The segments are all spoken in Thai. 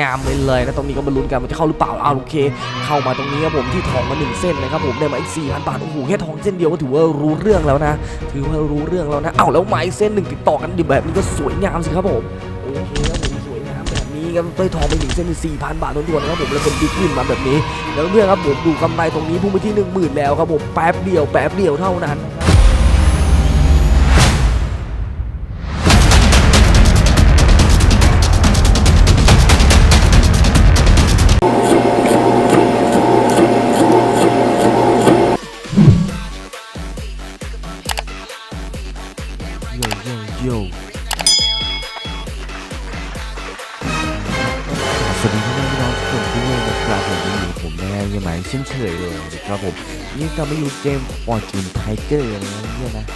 งามๆไปเลยนะตรงนี้ก็มาลุ้นกันมันจะเข้าหรือเปล่าอ้าวโอเค เข้ามาตรงนี้ครับผมที่ทองมาหนึ่งเส้นนะครับผมได้มาอีก4,000บาทโอ้โหแค่ทองเส้นเดียวก็ถือว่ารู้เรื่องแล้วนะ ถือว่ารู้เรื่องแล้วนะอ้าวแล้วไม้เส้นหนึ่งติดต่อกันดิแบบนี้ก็สวยงามสิครับผมโอเคครับผมสวยงามแบบนี้ครับได้ทองไปหนึ่งเส้นสี่พันบาททวนๆนะครับผมแล้วเป็นบิ๊กวินมาแบบนี้แล้วเพื่อนครับผมดูกำไรตรงนี้พุ่งไปที่1 0,000แล้วครับผมแป๊บเดียวแป๊บเดียวเท่านั้น โยโยสวัสดีพี่น้องทุกคนด้วยนะครับผมยังอยู่ผมแม่ยังหมายเช่นเคยเลยนะครับผมนี่ก็ไม่อยู่เกมฟอร์จูนไทเกอร์นะเนี่ยนะ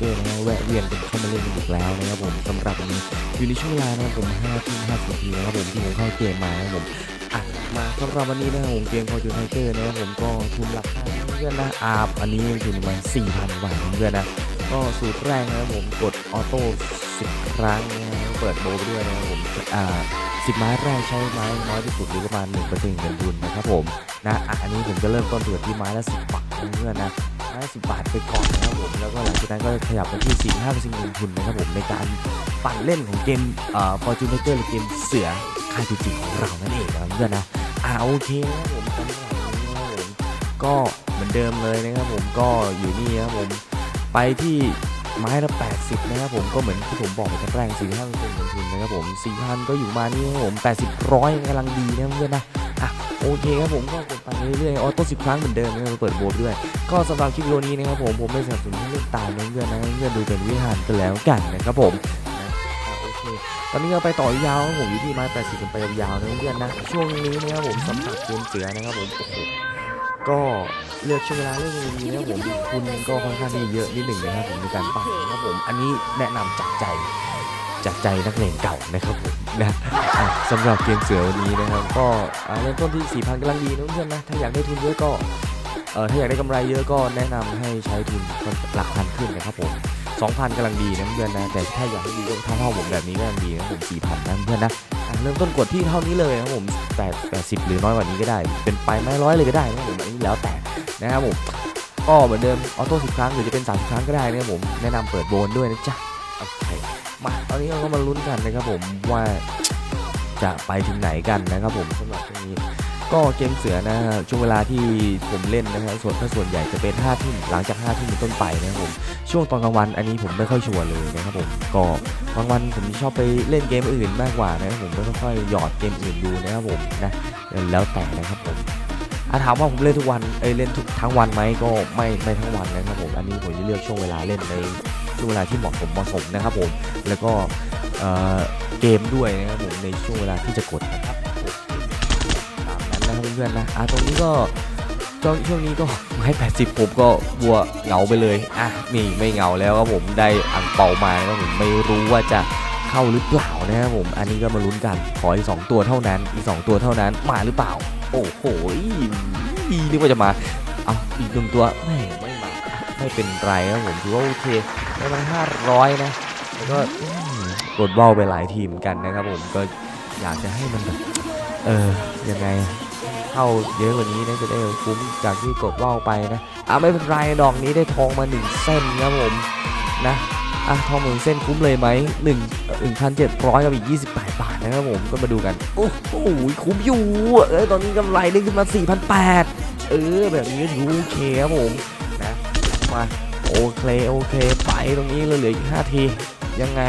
มฟอร์จูนไทเอนะฮะแวะเวียนกันเข้ามาเล่นกันอีกแล้วนะครับผมสำหรับวันนี้อยู่ในช่วงเวลานะครับผม5ทุ่ม50นาทีนะครับผมที่ผมเข้าเกมมานะครับผมอะมาสำหรับวันนี้นะครับผมเกมฟอจูนไทเกอร์นะครับผมก็ทุนราคาเพื่อนนะอาบอันนี้ทุนประมาณ4,000บาทเพื่อนนะก็สูตรแรกนะครับผมกดออโต้10 ครั้งนะครับเปิดโบว์ไปด้วยนะครับผมอ่าสิบไม้แรกใช้ไม้น้อยที่สุดหรือประมาณ1%เงินทุนนะครับผมนะอาอันนี้ผมจะเริ่มต้นตัวที่ไม้ละ10บบาทเพื่อนนะไม้ละ10บาทไปก่อนนะครับ แล้วก็หลังจากนั้นก็ขยับไปที่ 4 5%เงินทุนนะครับผมในการปั่นเล่นของเกมเอ่อ Fortune Maker หรือเกมเสือค่ายจริงของเรานั่นเองนะเพื่อนนะอ่าโอเคนะครับผมสำหรับวันนี้นะผมก็เหมือนเดิมเลยนะครับผมก็อยู่นี่นะครับผมไปที่ไม้ละ 80 นะครับผมก็เหมือนที่ผมบอกไปตอนแรก4 5เป็นลงทุนนะครับผม4,000ก็อยู่มานี่ครับผม80ร้อยกำลังดีนะเพื่อนนะ อะโอเคครับผมก็กดไปเรื่อยๆออโต้10ครั้งเหมือนเดิมนะครับเปิดโบว์ด้วย ก็สำหรับคลิปวิดีโอนี้นะครับผมผมไม่สนับสนุนให้เล่นตามนะเพื่อนนะเพื่อนดูเป็นวิธีกันแล้วกันนะครับผมโอเคตอนนี้เราไปต่อยาวผมอยู่ที่ไม้80กันไปยาวๆนะเพื่อนนะช่วงนี้นะครับผมสำหรับเกมเสือนะครับผมโอ้โหก็เลือกช่วงเวลาเรื่องดีนะครับผมคุณก็ค่อนข้างที่เยอะนิดหนึ่งนะครับผมในการปั่นนะครับผมอันนี้แนะนำจากใจจากใจนักเลงเก่านะครับผม นะสำหรับเกมเสือวันนี้นะครับก็เริ่มต้นที่ 4,000กำลังดีนะเพื่อนนะถ้าอยากได้ทุนเยอะก็เออถ้าอยากได้กำไรเยอะก็แนะนำให้ใช้ทุนหลักพันขึ้นนะครับผม2,000กำลังดีนะเพื่อนนะแต่ถ้าอยากให้ดีก็เท่าเท่าผมแบบนี้ก็ยังดีนะผม4,000นะเพื่อนนะเริ่มต้นกดที่เท่านี้เลยนะครับผม8 80หรือน้อยกว่านี้ก็ได้ เป็นไปไม่ร้อยเลยก็ได้นะผมอันนี้แล้วแต่นะครับผมก็เหมือนเดิมออโต้สิบครั้งหรือจะเป็นสามครั้งก็ได้นะครับผมแนะนำเปิดโบนด้วยนะจ๊ะโอเค มาตอนนี้เราก็มาลุ้นกันนะครับผมว่าจะไปถึงไหนกันนะครับผมสำหรับช่วงนี้ก็เกมเสือนะฮะช่วงเวลาที่ผมเล่นนะครับส่วนถ้าส่วนใหญ่จะเป็น5้าทุ่มหลังจาก5้าทุ่มเป็นต้นไปนะครับผมช่วงตอนกลางวันอันนี้ผมไม่ค่อยชัวร์เลยนะครับผมก็บางวันผมชอบไปเล่นเกมอื่นมากกว่านะครับผมไม่ค่อยหยอดเกมอื่นดูนะครับผมนะแล้วแต่นะครับผมอาถามว่าผมเล่นทุกวันเอ้ยเล่นทุกทั้งวันไหมก็ไม่ไม่ทั้งวันนะครับผมอันนี้ผมจะเลือกช่วงเวลาเล่นใน ช่วงเวลาที่เหมาะสมเหมาะสมนะครับผมแล้วก็เเกมด้วยนะครับผมในช่วงเวลาที่จะกดนะครับตามนั้นนะครับเพื่อนๆนะอะตรงนี้ก็ช่วงช่วงนี้ก็ไม้80 ผมก็บัวเหงาไปเลยอะนี่ไม่เหงาแล้วครับผมได้อังเปามานะครับผมไม่รู้ว่าจะเข้าหรือเปล่านะครับผมอันนี้ก็มาลุ้นกันขออีกสองตัวเท่านั้นอีกสองตัวเท่านั้นมาหรือเปล่า โอ้โหอีนึกว่าจะมาเอาอีกหนึ่งตัวแม่ไม่มาไม่เป็นไรครับผมถือว่าโอเค ได้มาห้าร้อยนะ แล้วก็กดเบ้าไปหลายทีมเหมือนกันนะครับผมก็อยากจะให้มันแบบเออยังไงเข้าเยอะกว่านี้นะจะได้คุ้มจากที่กดเบ้าไปนะอะไม่เป็นไรดอกนี้ได้ทองมาหนึ่งเส้นครับผมนะอะทองหนึ่งเส้นคุ้มเลยไหมหนึ่งหนึ่งพันเจ็ดร้อยกับอีกยี่สิบแปดบาทนะครับผมก็มาดูกันโอ้โหคุ้มอยู่เออตอนนี้กำไรได้ขึ้นมา4 0 0เออแบบนี้ถือโอเคครับผมนะมา โอเคโอเค ไปตรงนี้เหลืออีก5ทียังไง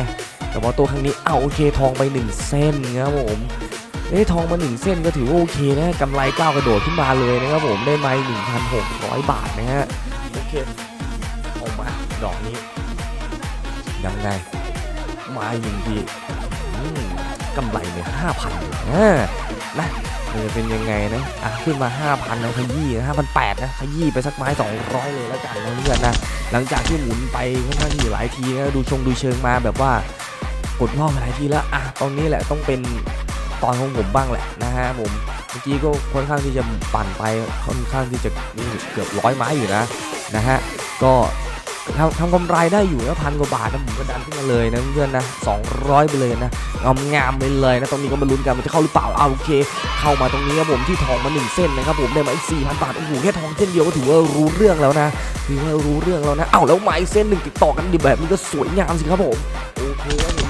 แต่ว่าตัวครั้งนี้เอาโอเคทองไป 1 เส้นครับผมได้ทองมา 1 เส้นก็ถือว่าโอเคนะกำไรก้าวกระโดดขึ้นมาเลยนะครับผมได้มา1,600 บาทนะฮะโอเคออกมาดอกนี้ยังไงมาอีกหนึ่งที กำไรเนี่ยห้าพันนะนะมันจะเป็นยังไงนะ อะ ขึ้นมา 5,000นะขยี้นะห้าพันแปดนะ ขยี้ไปสักไม้ 200 เลยแล้วกันนะเพื่อนนะ หลังจากที่หมุนไปค่อนข้างที่หลายทีนะดูชงดูเชิงมาแบบว่ากดรอบหลายทีแล้ว อะตอนนี้แหละต้องเป็นตอนของผมบ้างแหละนะฮะผม เมื่อกี้ก็ค่อนข้างที่จะปั่นไปค่อนข้างที่จะเกือบร้อยไม้อยู่นะนะฮะ ก็ ทำทำกำไรได้อยู่นะพันกว่าบาทนะผมก็ดันขึ้นมาเลยนะเพื่อนนะ200 ไปเลยนะงามงามไปเลยนะตรงนี้ก็มาลุ้นกันมันจะเข้าหรือเปล่าเอาโอเค เข้ามาตรงนี้ครับผมที่ทองมาหนึ่งเส้นนะครับผมได้มาอีก4,000 บาทโอ้โหแค่ทองเส้นเดียวก็ถือว่ารู้เรื่องแล้วนะถือว่ารู้เรื่องแล้วนะเอ้าแล้วไม้เส้นหนึ่งติดต่อกันดีแบบนี้ก็สวยงามสิครับผมโอเค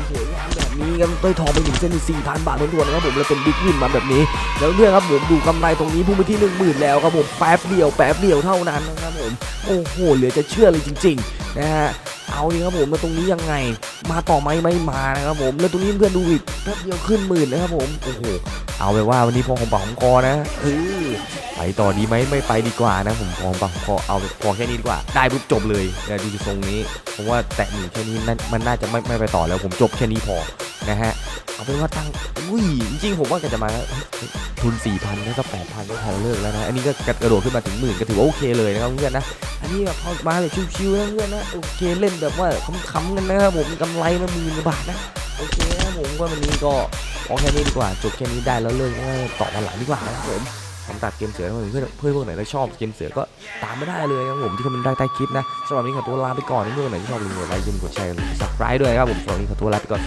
กันได้ทองไปหนึ่งเส้นสี่พันบาทล้วนๆนะครับผมแล้วเป็นบิ๊กวินมาแบบนี้ แล้วเรื่องครับผมดูกำไรตรงนี้พุ่งไปที่หนึ่งหมื่นแล้วครับผมแป๊บเดียวแป๊บเดียวเท่านั้นนะครับผมโอ้โหเหลือจะเชื่อเลยจริงๆนะฮะเอาดีครับผมมาตรงนี้ยังไง มาต่อไหมไม่มานะครับผมแล้วตรงนี้เพื่อนดูอีกแป๊บเดียวขึ้นหมื่นนะครับผมโอ้โหเอาไปว่าวันนี้พอของปากของคอนะเออไปต่อดีไหมไม่ไปดีกว่านะผมพอของปากของคอเอาพอแค่นี้ดีกว่า ได้ปุ๊บจบเลยดูทรงนี้ผมว่าแตะหมื่นแค่นี้นั่นมันน่าจะไม่ไม่ไปต่อแล้วผมจบแค่นี้พอ นะฮะเอาเป็นว่าตั้งอุ้ยจริงๆผมว่าแกจะมาทุน4,000แล้วก็8,000ก็พอเลิกแล้วนะอันนี้ก็กระโดดขึ้นมาถึงหมื่นก็ถือว่าโอเคเลยนะครับเพื่อนนะอันนี้แบบพอมาแบบชิวๆนะเพื่อนนะโอเคเล่นแบบว่าค้ำๆกันนะครับผมกำไรมาหมื่นบาทนะโอเคนะผมว่าวันนี้ก็พอาแค่นี้ดีกว่าจบแค่นี้ได้แล้วเลิกก็ต่อวันหลังดีกว่านะครับผมผมตัดเกมเสือเพื่อนเพื่อนพวกไหนที่ชอบเกมเสือก็ตามไม่ได้เลยนะครับผมที่คอมเมนต์ได้ใต้คลิปนะสำหรับวันนี้ขอตัวลาไปก่อนเพื่อนๆไหนที่ชอบอย่าลืมกดไลค์ย่าลืมกดแชร์ลืมกด subscribe ด้วยครับผมสำหรับวันนี้ขอตัวลาไปก่อน